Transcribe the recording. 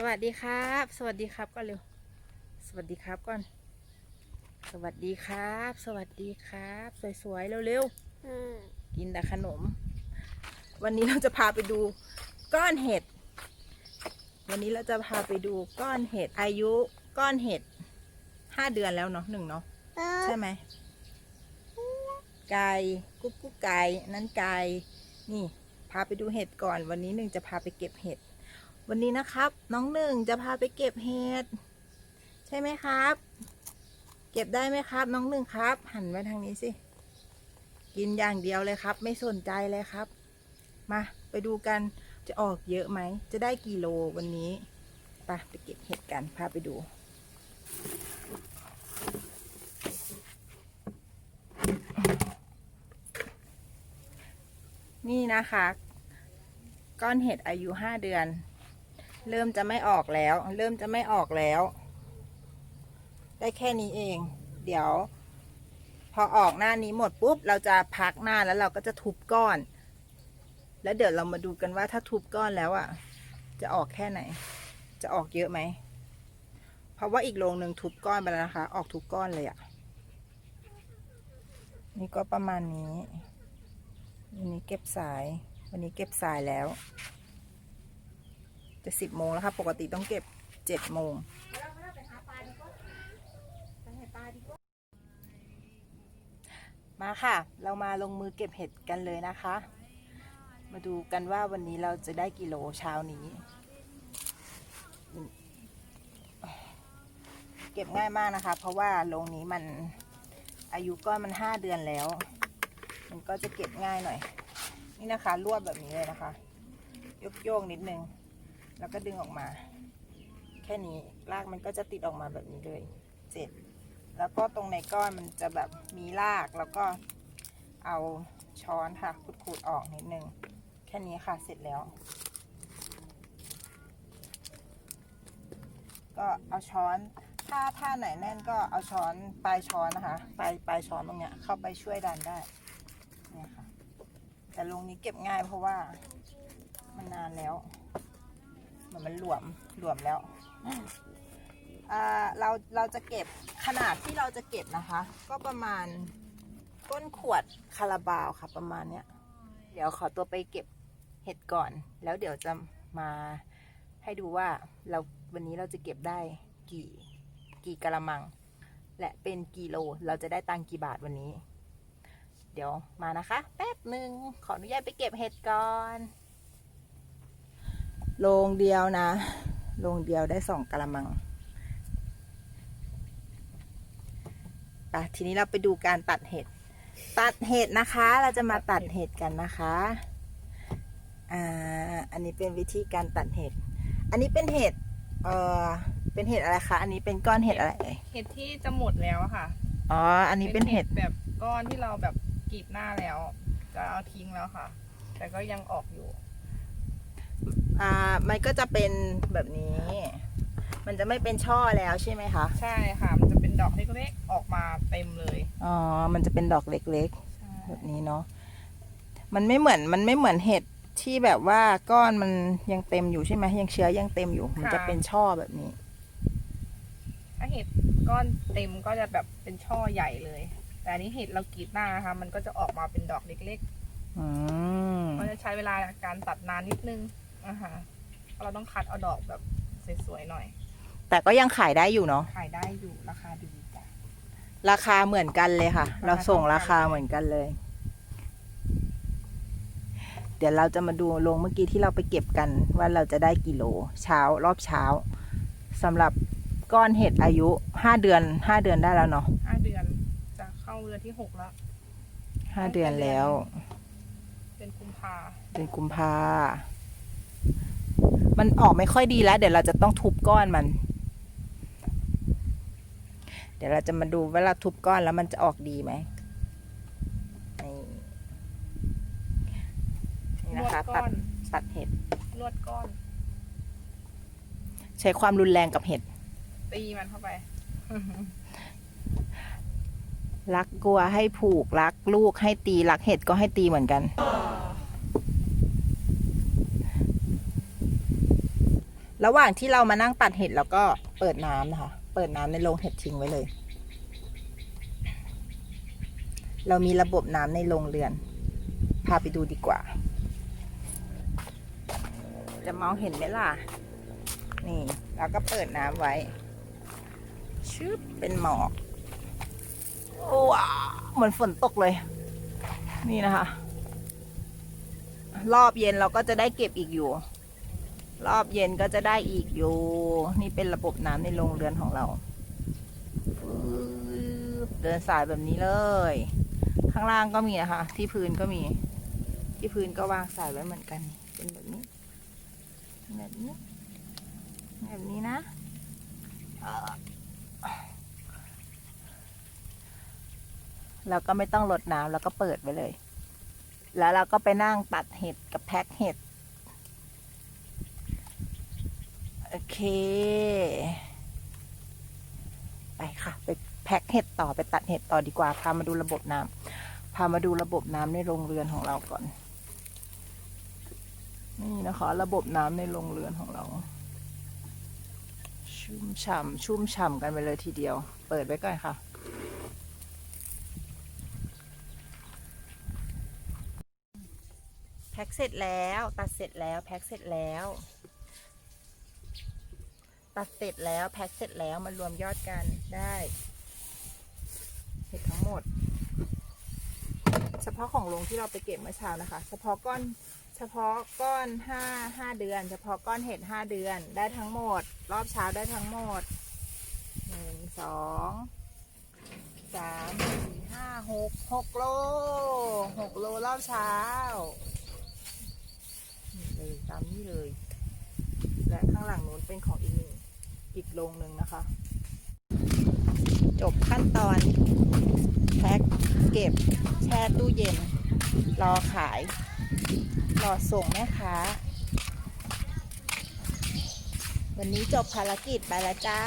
สวัสดีครับ สวัสดีครับก่อนเร็ว สวัสดีครับก่อน สวัสดีครับ สวัสดีครับ สวยๆเร็วๆกินแต่ขนม วันนี้เราจะพาไปดูก้อนเห็ด วันนี้เราจะพาไปดูก้อนเห็ดอายุก้อนเห็ดห้าเดือนแล้วเนาะหนึ่งเนาะใช่ไหมไก่กุ๊กกุ๊กไก่นั้นไก่นี่ พาไปดูเห็ดก่อน วันนี้หนึ่งจะพาไปเก็บเห็ด วันนี้นะครับ น้องหนึ่งจะพาไปเก็บเห็ดใช่ไหมครับ เก็บได้ไหมครับ น้องหนึ่งครับ หันมาทางนี้สิ กินอย่างเดียวเลยครับ ไม่สนใจเลยครับ มาไปดูกันจะออกเยอะไหม จะได้กี่โลวันนี้ไปไปเก็บเห็ดกันพาไปดูนี่นะคะ ก้อนเห็ดอายุห้าเดือน เริ่มจะไม่ออกแล้ว เริ่มจะไม่ออกแล้ว ได้แค่นี้เอง เดี๋ยว พอออกหน้านี้หมดปุ๊บ เราจะพักหน้าแล้วเราก็จะทุบก้อน แล้วเดี๋ยวเรามาดูกันว่าถ้าทุบก้อนแล้วอะ จะออกแค่ไหน จะออกเยอะไหมเพราะว่าอีกโรงหนึ่งทุบก้อนไปแล้วนะคะ ออกทุกก้อนเลยอะ นี่ก็ประมาณนี้วันนี้เก็บสาย วันนี้เก็บสายแล้ว จะสิบโมงแล้วค่ะ ปกติต้องเก็บเจ็ดโมงมาค่ะ เรามาลงมือเก็บเห็ดกันเลยนะคะ มาดูกันว่าวันนี้เราจะได้กิโลเช้านี้ เก็บง่ายมากนะคะ เพราะว่าโรงนี้มันอายุก้อนมันห้าเดือนแล้ว มันก็จะเก็บง่ายหน่อย นี่นะคะรวบแบบนี้เลยนะคะ ยกโยกนิดนึง แล้วก็ดึงออกมา แค่นี้รากมันก็จะติดออกมาแบบนี้เลยเสร็จแล้วก็ตรงในก้อนมันจะแบบมีรากแล้วก็เอาช้อนค่ะขูดๆออกนิดนึงแค่นี้ค่ะเสร็จแล้ว ก็เอาช้อนถ้าถ้าไหนแน่นก็เอาช้อนปลายช้อนนะคะปลายปลายช้อนตรงเนี้ยเข้าไปช่วยดันได้เนี่ยค่ะแต่ลงนี้เก็บง่ายเพราะว่ามันนานแล้ว มันหลวมหลวมแล้วเราเราจะเก็บขนาดที่เราจะเก็บนะคะ ก็ประมาณก้นขวดคาราบาวค่ะประมาณเนี้ย เดี๋ยวขอตัวไปเก็บเห็ดก่อน แล้วเดี๋ยวจะมาให้ดูว่าเราวันนี้เราจะเก็บได้กี่กี่กะละมัง และเป็นกิโลเราจะได้ตังกี่บาทวันนี้ เดี๋ยวมานะคะ แป๊บหนึ่งขออนุญาตไปเก็บเห็ดก่อน โรงเดียวนะโรงเดียวได้สองกะละมังไปทีนี้เราไปดูการตัดเห็ด ตัดเห็ดนะคะ เราจะมาตัดเห็ดกันนะคะ อ่า อันนี้เป็นวิธีการตัดเห็ด อันนี้เป็นเห็ด เอ่อ เป็นเห็ดอะไรคะ อันนี้เป็นก้อนเห็ดอะไรเอ่ยเห็ดที่จะหมดแล้วอะค่ะ อ๋อ อันนี้เป็นเห็ดแบบก้อนที่เราแบบกรีดหน้าแล้ว จะเอาทิ้งแล้วค่ะ แต่ก็ยังออกอยู่อ่า มันก็จะเป็นแบบนี้ มันจะไม่เป็นช่อแล้วใช่ไหมคะใช่ค่ะ มันจะเป็นดอกเล็กๆออกมาเต็มเลยอ๋อมันจะเป็นดอกเล็กใช่ๆ แบบนี้เนาะมันไม่เหมือนมันไม่เหมือนเห็ดที่แบบว่าก้อนมันยังเต็มอยู่ใช่ไหมยังเชื้อยังเต็มอยู่ มันจะเป็นช่อแบบนี้ ถ้าเห็ดก้อนเต็มก็จะแบบเป็นช่อใหญ่เลย แต่อันนี้เห็ดเรากรีดหน้านะคะมันก็จะออกมาเป็นดอกเล็กอืมๆมันจะใช้เวลาการตัดนานนิดนึงอะค่ะ เพราะเราต้องคัดเอาดอกแบบสวยๆหน่อย แต่ก็ยังขายได้อยู่เนาะ ขายได้อยู่ราคาดีจ้ะ ราคาเหมือนกันเลยค่ะราคาเราส่งเท่ากันราคาเหมือนกันเลย เดี๋ยวเราจะมาดูลงเมื่อกี้ที่เราไปเก็บกันว่าเราจะได้กิโลเช้ารอบเช้าสำหรับก้อนเห็ดอายุห้าเดือนห้าเดือนได้แล้วเนาะห้าเดือนจะเข้าเดือนที่หกแล้วห้าเดือนแล้ว เป็นกุมภาเป็นกุมภา มันออกไม่ค่อยดีแล้ว เดี๋ยวเราจะต้องทุบก้อนมัน เดี๋ยวเราจะมาดูว่าเราทุบก้อนแล้วมันจะออกดีไหมนี่นี่นนะวดคะก้ตัอดนตัดเห็ดนวดก้อน ใช้ความรุนแรงกับเห็ด ตีมันเข้าไปรักกลัวให้ผูกรักลูกให้ตีรักเห็ดก็ให้ตีเหมือนกัน ระหว่างที่เรามานั่งตัดเห็ดแล้วก็เปิดน้ำนะคะ เปิดน้ำในโรงเห็ดทิ้งไว้เลย เรามีระบบน้ำในโรงเรือน พาไปดูดีกว่า จะมองเห็นไหมล่ะ นี่แล้วก็เปิดน้ำไว้ ชึบเป็นหมอกว้าเหมือนฝนตกเลย นี่นะคะ รอบเย็นเราก็จะได้เก็บอีกอยู่ รอบเย็นก็จะได้อีกอยู่ นี่เป็นระบบน้ำในโรงเรือนของเราเดินสายแบบนี้เลย ข้างล่างก็มีนะคะที่พื้นก็มี ที่พื้นก็วางสายไว้เหมือนกัน เป็นแบบนี้ แบบนี้ แบบนี้นะเอ่อแล้วก็ไม่ต้องลดน้ำแล้วก็เปิดไว้เลย แล้วเราก็ไปนั่งตัดเห็ดกับแพ็คเห็ด โอเค ไปค่ะ ไปแพ็คเห็ดต่อไปตัดเห็ดต่อดีกว่า พามาดูระบบน้ำพามาดูระบบน้ำในโรงเรือนของเราก่อน นี่นะคะ ระบบน้ำในโรงเรือนของเรา ชุ่มฉ่ำชุ่มฉ่ำกันไปเลยทีเดียว เปิดไว้ก่อนค่ะแพ็คเสร็จแล้ว ตัดเสร็จแล้ว แพ็คเสร็จแล้ว ตัดเสร็จแล้วแพ็คเสร็จแล้วมารวมยอดกันได้เห็ดทั้งหมด เฉพาะของลงที่เราไปเก็บเมื่อเช้านะคะ เฉพาะก้อนเฉพาะก้อนห้าห้าเดือน เฉพาะก้อนเห็ดห้าเดือนได้ทั้งหมด รอบเช้าได้ทั้งหมดหนึ่งสองสามสี่ห้าหกหกโลหกโลรอบเช้าเลยตามนี้เลย และข้างหลังนู้นเป็นของอีกหนึ่ง อีกโรงหนึ่งนะคะ จบขั้นตอนแพ็คเก็บแช่ตู้เย็น รอขาย รอส่งแม่ค้า วันนี้จบภารกิจไปแล้วจ้า